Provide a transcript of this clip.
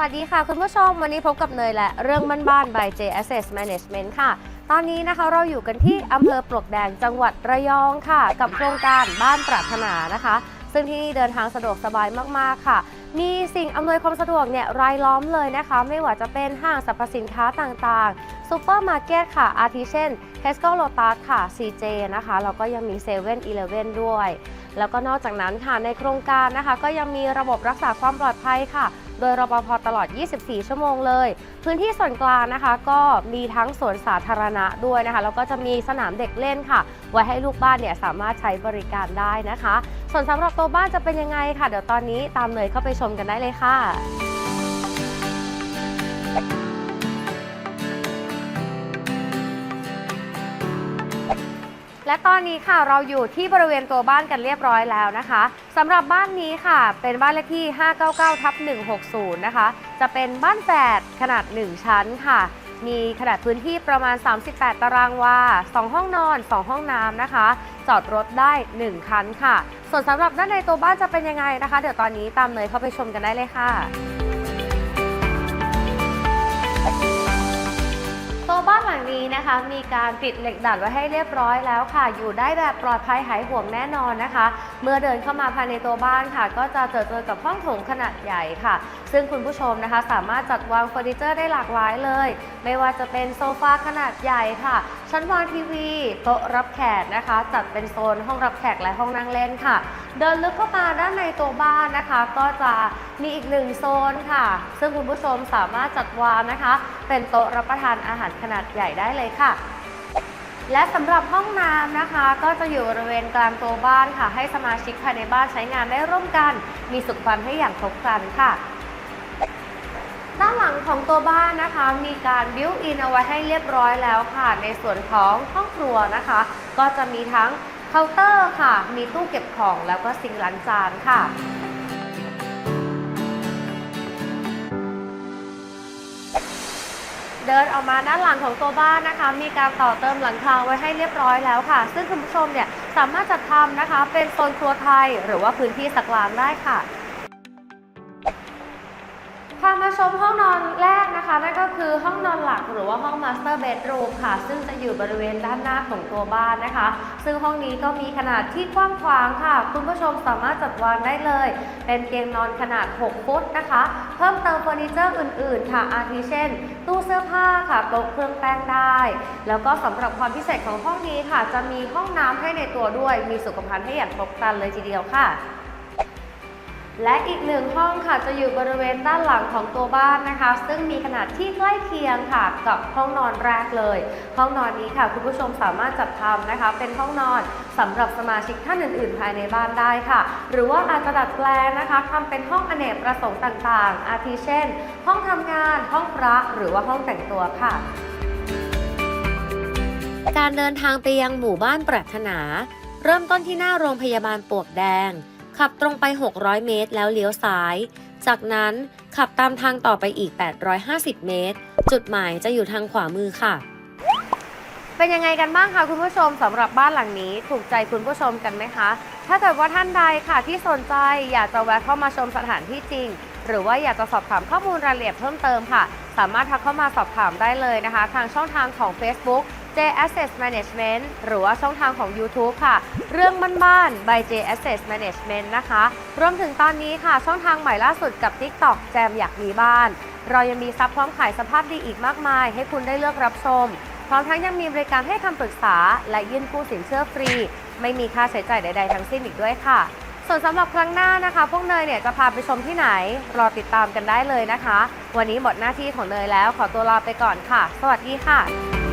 วัสดีค่ะ คุณผู้ชม วันนี้พบกับเนยและเรื่องบ้านๆ by J Asset Management ค่ะ ตอนนี้นะคะเราอยู่กันที่อำเภอปลวกแดงจังหวัดระยองค่ะ กับโครงการบ้านปรารถนานะคะ ซึ่งที่นี่เดินทางสะดวกสบายมากๆค่ะ มีสิ่งอำนวยความสะดวกเนี่ยรายล้อมเลยนะคะ ไม่ว่าจะเป็นห้างสรรพสินค้าต่างๆซูเปอร์มาร์เก็ตค่ะ อาทิเช่น Tesco Lotus ค่ะ CJ นะคะแล้วก็ยังมี7 e เ e ่ e อด้วย แล้วก็นอกจากนั้นค่ะในโครงการนะคะ ก็ยังมีระบบรักษาความปลอดภัยค่ะ โดยรปภตลอด 24 ชั่วโมงเลย พื้นที่ส่วนกลางนะคะ ก็มีทั้งสวนสาธารณะด้วยนะคะ แล้วก็จะมีสนามเด็กเล่นค่ะ ไว้ให้ลูกบ้านเนี่ยสามารถใช้บริการได้นะคะ ส่วนสำหรับตัวบ้านจะเป็นยังไงค่ะ เดี๋ยวตอนนี้ตามเลยเข้าไปชมกันได้เลยค่ะ และตอนนี้ค่ะเราอยู่ที่บริเวณตัวบ้านกันเรียบร้อยแล้วนะคะสำหรับบ้านนี้ค่ะ เป็นบ้านเลขที่ 599ทับ160 นะคะ จะเป็นบ้านแฝดขนาด 1 ชั้นค่ะ มีขนาดพื้นที่ประมาณ 38 ตารางวา 2 ห้องนอน 2 ห้องน้ำนะคะ จอดรถได้ 1 คันค่ะ ส่วนสำหรับด้านในตัวบ้านจะเป็นยังไงนะคะ เดี๋ยวตอนนี้ตามเนยเข้าไปชมกันได้เลยค่ะ นะคะ มีการปิดเหล็กดัดไว้ให้เรียบร้อยแล้วค่ะ อยู่ได้แบบปลอดภัยหายห่วงแน่นอนนะคะ เมื่อเดินเข้ามาภายในตัวบ้านค่ะ ก็จะเจอเจอกับห้องโถงขนาดใหญ่ค่ะ ซึ่งคุณผู้ชมนะคะ สามารถจัดวางเฟอร์นิเจอร์ได้หลากหลายเลย ไม่ว่าจะเป็นโซฟาขนาดใหญ่ค่ะชั้นวางทีวี โต๊ะรับแขกนะคะ จัดเป็นโซนห้องรับแขกและห้องนั่งเล่นค่ะ เดินลึกเข้ามาด้านในตัวบ้านนะคะ ก็จะมีอีกหนึ่งโซนค่ะ ซึ่งคุณผู้ชมสามารถจัดวางนะคะ เป็นโต๊ะรับประทานอาหารขนาดใหญ่ได้เลยค่ะและสำหรับห้องน้ำนะคะ ก็จะอยู่บริเวณกลางตัวบ้านค่ะ ให้สมาชิกภายในบ้านใช้งานได้ร่วมกัน มีสุขภัณฑ์ให้อย่างครบครันค่ะ ด้านหลังของตัวบ้านนะคะ มีการบิวอินเอาไว้ให้เรียบร้อยแล้วค่ะ ในส่วนของห้องครัวนะคะ ก็จะมีทั้งเคาน์เตอร์ค่ะ มีตู้เก็บของแล้วก็ซิงค์ล้างจานค่ะเดินออกมาด้านหลังของตัวบ้านนะคะ มีการต่อเติมหลังคาไว้ให้เรียบร้อยแล้วค่ะ ซึ่งคุณผู้ชมเนี่ยสามารถจัดทำนะคะ เป็นโซนครัวไทย หรือว่าพื้นที่สักล้างได้ค่ะ พามาชมห้องนอนแรกนะคะ นั่นก็คือห้องนอนหลักหรือว่าห้องมาสเตอร์เบดรูมค่ะ ซึ่งจะอยู่บริเวณด้านหน้าของตัวบ้านนะคะ ซึ่งห้องนี้ก็มีขนาดที่กว้างขวางค่ะ คุณผู้ชมสามารถจัดวางได้เลย เป็นเตียงนอนขนาด 6 ฟุตนะคะ เพิ่มเติมเฟอร์นิเจอร์อื่น ๆ ค่ะ อาทิเช่น ตู้เสื้อผ้าค่ะโต๊ะเครื่องแป้งได้ แล้วก็สำหรับความพิเศษของห้องนี้ค่ะ จะมีห้องน้ำให้ในตัวด้วย มีสุขภัณฑ์ให้อย่างครบครันเลยทีเดียวค่ะ และอีกหนึ่งห้องค่ะจะอยู่บริเวณด้านหลังของตัวบ้านนะคะ ซึ่งมีขนาดที่ใกล้เคียงค่ะ กับห้องนอนแรกเลย ห้องนอนนี้ค่ะ คุณผู้ชมสามารถจัดทำนะคะ เป็นห้องนอนสำหรับสมาชิกท่านอื่น ๆ ภายในบ้านได้ค่ะ หรือว่าอาจจะดัดแปลงนะคะทำเป็นห้องอเนกประสงค์ต่างๆ อาทิเช่น ห้องทำงาน ห้องพระหรือว่าห้องแต่งตัวค่ะการเดินทางไปยังหมู่บ้านปรารถนา เริ่มต้นที่หน้าโรงพยาบาลปวกแดง ขับตรงไป 600 เมตร แล้วเลี้ยวซ้าย จากนั้นขับตามทางต่อไปอีก 850 เมตร จุดหมายจะอยู่ทางขวามือค่ะ เป็นยังไงกันบ้างคะคุณผู้ชมสำหรับบ้านหลังนี้ถูกใจคุณผู้ชมกันไหมคะ ถ้าเกิดว่าท่านใดค่ะที่สนใจอยากจะแวะเข้ามาชมสถานที่จริง หรือว่าอยากจะสอบถามข้อมูลรายละเอียดเพิ่มเติมค่ะ สามารถทักเข้ามาสอบถามได้เลยนะคะ ทางช่องทางของ Facebook J Asset Management หรือว่าช่องทางของ YouTube ค่ะ เรื่องบ้านๆ by J Asset Management นะคะ รวมถึงตอนนี้ค่ะ ช่องทางใหม่ล่าสุดกับ TikTok แจมอยากมีบ้าน เรายังมีซับพร้อมขายสภาพดีอีกมากมาย ให้คุณได้เลือกรับชม พร้อมทั้งยังมีบริการให้คำปรึกษา และยื่นกู้สินเชื่อฟรี ไม่มีค่าใช้จ่ายใด ๆ ทั้งสิ้นอีกด้วยค่ะส่วนสำหรับครั้งหน้านะคะ พวกเนยเนี่ยจะพาไปชมที่ไหน รอติดตามกันได้เลยนะคะ วันนี้หมดหน้าที่ของเนยแล้วขอตัวลาไปก่อนค่ะ สวัสดีค่ะ